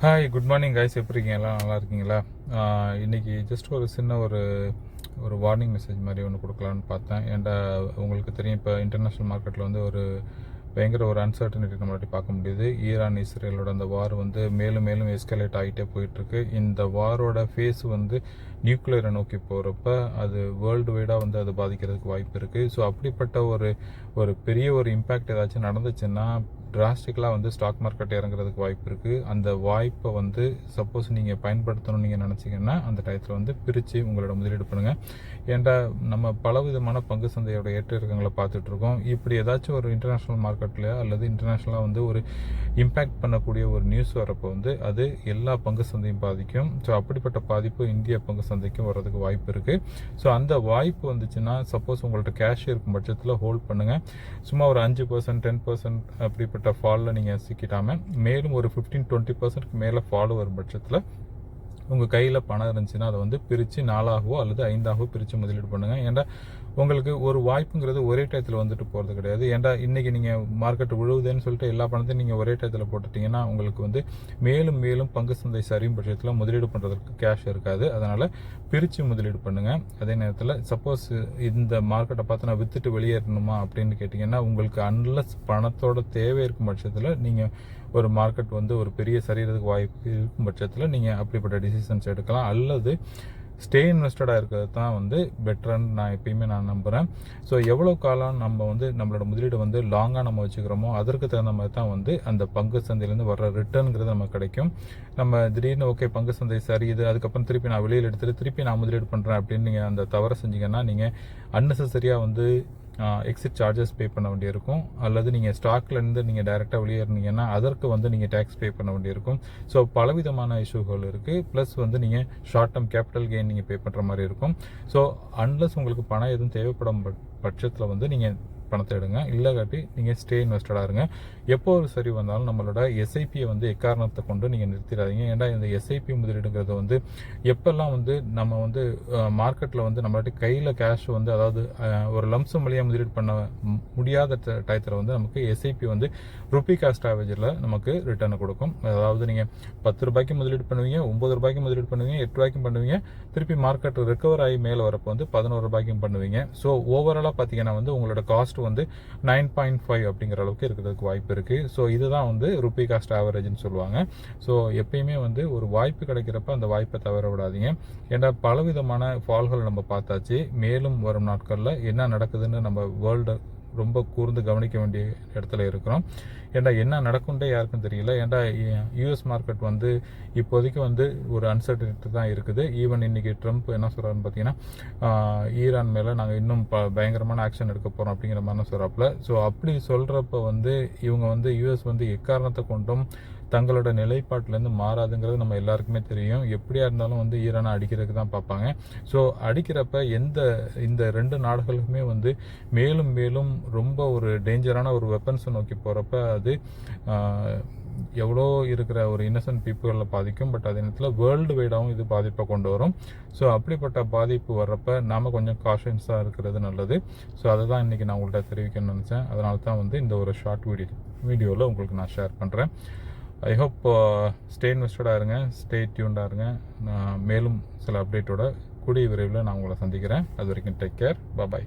Hi good morning guys எப்படி இருக்கீங்க? எல்லாம் நல்லா இருக்கீங்களா? இன்றைக்கி இன்னைக்கு ஜஸ்ட் ஒரு சின்ன ஒரு ஒரு வார்னிங் மெசேஜ் மாதிரி ஒன்று கொடுக்கலான்னு பார்த்தேன். ஏன்டா உங்களுக்கு தெரியும் இப்போ இன்டர்நேஷ்னல் மார்க்கெட்டில் வந்து ஒரு பயங்கர ஒரு அன்சர்டனிட்டி நம்மளாட்டி பார்க்க முடியுது. ஈரான் இஸ்ரேலோட அந்த வார் வந்து மேலும் மேலும் எஸ்கலேட் ஆகிட்டே போயிட்டுருக்கு இந்த வாரோட ஃபேஸ் வந்து நியூக்ளியரை நோக்கி போகிறப்ப அது வேர்ல்டு வைடாக வந்து அது பாதிக்கிறதுக்கு வாய்ப்பு இருக்குது ஸோ அப்படிப்பட்ட ஒரு ஒரு பெரிய ஒரு இம்பேக்ட் ஏதாச்சும் நடந்துச்சுன்னா டிராஸ்டிக்கலாக வந்து ஸ்டாக் மார்க்கெட் இறங்குறதுக்கு வாய்ப்பு இருக்குது அந்த வாய்ப்பை வந்து சப்போஸ் நீங்கள் பயன்படுத்தணும்னு நீங்கள் நினச்சிங்கன்னா அந்த டயத்தில் வந்து பிரித்து உங்களோட முதலீடு பண்ணுங்கள் ஏன்டா நம்ம பலவிதமான பங்கு சந்தையோட ஏற்ற இறக்கங்களை பார்த்துட்ருக்கோம். இப்படி ஏதாச்சும் ஒரு இன்டர்நேஷ்னல் மார்க்கெட்டில் அல்லது இன்டர்நேஷ்னலாக வந்து ஒரு இம்பேக்ட் பண்ணக்கூடிய ஒரு நியூஸ் வரப்போ வந்து அது எல்லா பங்கு சந்தையும் பாதிக்கும். ஸோ அப்படிப்பட்ட பாதிப்பு இந்திய பங்கு சந்தை சந்தைக்கும் வர்றதுக்கு வாய்ப்பு இருக்குது ஸோ அந்த வாய்ப்பு வந்துச்சுன்னா சப்போஸ் உங்கள்கிட்ட கேஷ் இருக்கும் பட்சத்தில் ஹோல்ட் பண்ணுங்கள் சும்மா ஒரு அஞ்சு பர்சன்ட் டென் பர்சன்ட் அப்படிப்பட்ட ஃபாலில் நீங்கள் சிக்கிட்டாமல் மேலும் ஒரு ஃபிஃப்டீன் டுவெண்ட்டி பர்சன்ட்க்கு மேலே ஃபாலோ வரும் பட்சத்தில் உங்கள் கையில் பணம் இருந்துச்சுன்னா அதை வந்து பிரித்து நாலாகவோ அல்லது ஐந்தாகவோ பிரித்து முதலீடு பண்ணுங்கள் ஏன்னா உங்களுக்கு ஒரு வாய்ப்புங்கிறது ஒரே டயத்தில் வந்துட்டு போகிறது கிடையாது. ஏன்டா இன்றைக்கி நீங்கள் மார்க்கெட் விழுவுதுன்னு சொல்லிட்டு எல்லா பணத்தையும் நீங்கள் ஒரே டயத்தில் போட்டுட்டீங்கன்னா உங்களுக்கு வந்து மேலும் மேலும் பங்கு சந்தை சரியும் பட்சத்தில் முதலீடு பண்ணுறதுக்கு கேஷ் இருக்காது. அதனால் பிரித்து முதலீடு பண்ணுங்கள் அதே நேரத்தில் சப்போஸ் இந்த மார்க்கெட்டை பார்த்து நான் விற்றுட்டு வெளியேறணுமா அப்படின்னு கேட்டிங்கன்னா உங்களுக்கு அன்லஸ் பணத்தோட தேவை இருக்கும் பட்சத்தில் நீங்கள் ஒரு மார்க்கெட் வந்து ஒரு பெரிய சரியறதுக்கு வாய்ப்பு இருக்கும் பட்சத்தில் நீங்கள் அப்படிப்பட்ட டிசிஷன்ஸ் எடுக்கலாம். அல்லது ஸ்டே இன்வெஸ்டடாக இருக்கிறது தான் வந்து பெட்டர்ன்னு நான் எப்பயுமே நான் நம்புகிறேன் ஸோ எவ்வளோ காலம் நம்ம வந்து நம்மளோட முதலீடு வந்து லாங்காக நம்ம வச்சுக்கிறோமோ அதற்கு தகுந்த மாதிரி தான் வந்து அந்த பங்கு சந்தையிலேருந்து வர்ற ரிட்டர்னுங்கிறது நமக்கு கிடைக்கும். நம்ம திடீர்னு ஓகே பங்கு சந்தை சரியுது அதுக்கப்புறம் திருப்பி நான் வெளியில் எடுத்துகிட்டு திருப்பி நான் முதலீடு பண்ணுறேன் அப்படின்னு நீங்கள் அந்த தவறை செஞ்சீங்கன்னா நீங்கள் அன்னெசரியாக வந்து எக்ஸிட் சார்ஜஸ் பே பண்ண வேண்டியிருக்கும். அல்லது நீங்கள் ஸ்டாக்லேருந்து நீங்கள் டைரெக்டாக வெளியேறினீங்கன்னா அதற்கு வந்து நீங்கள் டேக்ஸ் பே பண்ண வேண்டியிருக்கும். ஸோ பலவிதமான இஷ்யூகள் இருக்குது ப்ளஸ் வந்து நீங்கள் ஷார்ட் டேர்ம் கேபிட்டல் கெயின் நீங்கள் பே பண்ணுற மாதிரி இருக்கும். ஸோ அன்லஸ் உங்களுக்கு பணம் எதுவும் தேவைப்படும் பட்- பட்சத்தில் வந்து நீங்கள் பணத்தை எடுங்க. இல்லாட்டி நீங்கள் ஸ்டே இன்வெஸ்டடாக இருங்க. எப்போ ஒரு சரி வந்தாலும் நம்மளோட எஸ்ஐபியை வந்து எக்காரணத்தை கொண்டு நீங்கள் நிறுத்திடாதீங்க. ஏன்னா இந்த எஸ்ஐபி முதலீடுங்கிறது வந்து எப்பெல்லாம் வந்து நம்ம வந்து மார்க்கெட்டில் வந்து நம்மளாட்டி கையில் கேஷ் வந்து அதாவது ஒரு லம்சம் வழியாக முதலீடு பண்ண முடியாத டயத்தில் வந்து நமக்கு எஸ்ஐபி வந்து ருபி காஸ்ட் ஆவரேஜில் நமக்கு ரிட்டர்னை கொடுக்கும். அதாவது நீங்கள் பத்து ரூபாய்க்கு முதலீடு பண்ணுவீங்க ஒம்பது ரூபாய்க்கு முதலீடு பண்ணுவீங்க எட்டு ரூபாய்க்கும் பண்ணுவீங்க. திருப்பி மார்க்கெட் ரிக்கவர் ஆகி மேலே வரப்போ வந்து பதினோரு ரூபாய்க்கும் பண்ணுவீங்க. ஸோ ஓவராலாக பார்த்தீங்கன்னா வந்து உங்களோட காஸ்ட் வந்து நைன் பாயிண்ட் ஃபைவ் அப்படிங்கிற அளவுக்கு இருக்கிறதுக்கு வாய்ப்பு இருக்குது ஸோ இதுதான் வந்து ருப்பி காஸ்ட் ஆவரேஜ்னு சொல்லுவாங்க. ஸோ எப்பயுமே வந்து ஒரு வாய்ப்பு கிடைக்கிறப்ப அந்த வாய்ப்பை தவற விடாதீங்க. ஏன்னா பலவிதமான ஃபால்கள் நம்ம பார்த்தாச்சு. மேலும் வரும் நாட்களில் என்ன நடக்குதுன்னு நம்ம வேர்ல்டு ரொம்ப கூர்ந்து கவனிக்க வேண்டிய இடத்துல இருக்கிறோம். ஏன்டா என்ன நடக்கும்ன்றே யாருக்கும் தெரியல. ஏன்டா யூஎஸ் மார்க்கெட் வந்து இப்போதைக்கு வந்து ஒரு அன்சர்டனிட்டி தான் இருக்குது. ஈவன் இன்னைக்கு ட்ரம்ப் என்ன சொல்கிறாருன்னு பார்த்தீங்கன்னா ஈரான் மேலே நாங்கள் இன்னும் ப பயங்கரமான ஆக்ஷன் எடுக்க போகிறோம் அப்படிங்கிற மாதிரி சொல்கிறாப்புல ஸோ அப்படி சொல்கிறப்ப வந்து இவங்க வந்து யூஎஸ் வந்து எக்காரணத்தை கொண்டும் தங்களோட நிலைப்பாட்டிலேருந்து மாறாதுங்கிறது நம்ம எல்லாருக்குமே தெரியும். எப்படியா இருந்தாலும் வந்து ஈரானை அடிக்கிறதுக்கு தான் பார்ப்பாங்க. ஸோ அடிக்கிறப்ப எந்த இந்த ரெண்டு நாடுகளுக்குமே வந்து மேலும் மேலும் ரொம்ப ஒரு டேஞ்சரான ஒரு வெப்பன்ஸை நோக்கி போகிறப்ப அது எவ்வளோ இருக்கிற ஒரு இன்னசென்ட் பீப்புளில் பாதிக்கும். பட் அதே நேரத்தில் வேர்ல்டு வைடாகவும் இது பாதிப்பை கொண்டு வரும். ஸோ அப்படிப்பட்ட பாதிப்பு வர்றப்ப நாம் கொஞ்சம் காஷன்ஸாக இருக்கிறது நல்லது. ஸோ அதை தான் இன்றைக்கி நான் உங்கள்கிட்ட தெரிவிக்கணும்னு நினச்சேன். அதனால தான் வந்து இந்த ஒரு ஷார்ட் வீடியோ வீடியோவில் உங்களுக்கு நான் ஷேர் பண்ணுறேன் ஐ ஹோப் ஸ்டே இன்வெஸ்டடாக இருங்க ஸ்டே டியூண்டாக இருங்க. நான் மேலும் சில அப்டேட்டோட கூடிய விரைவில் நான் உங்களை சந்திக்கிறேன். அது வரைக்கும் டேக் கேர் பாய்